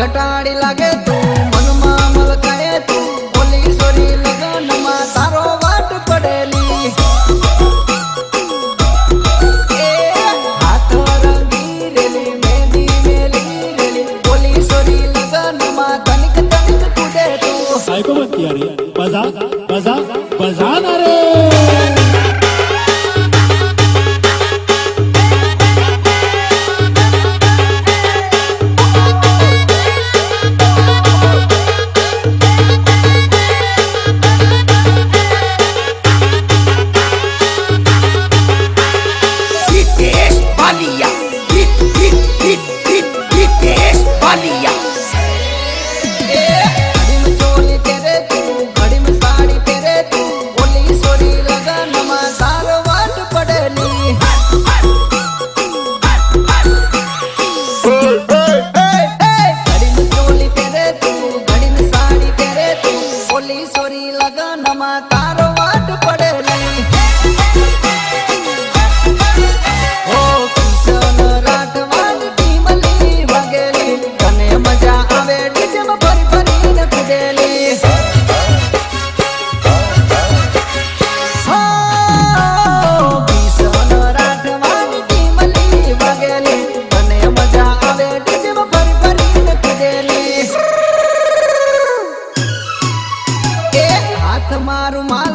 ઘટાડી લાગે તું, મનમાં મલકાએ તું. બોલી સોરી લગનમાં તારો વાટ પડેલી. હાથ રંગી રેલી, મેંદી મેલી રેલી. બોલી સોરી લગનમાં તનિક તનિક તૂટે તું. સાયકો મત યારી. બઝા બઝા બઝા ના રે. સાડી પહેરે તું. બોલી સોરી લગનમાં તારો વાટ પડે ઓ એ હાથ મારું માલ તારે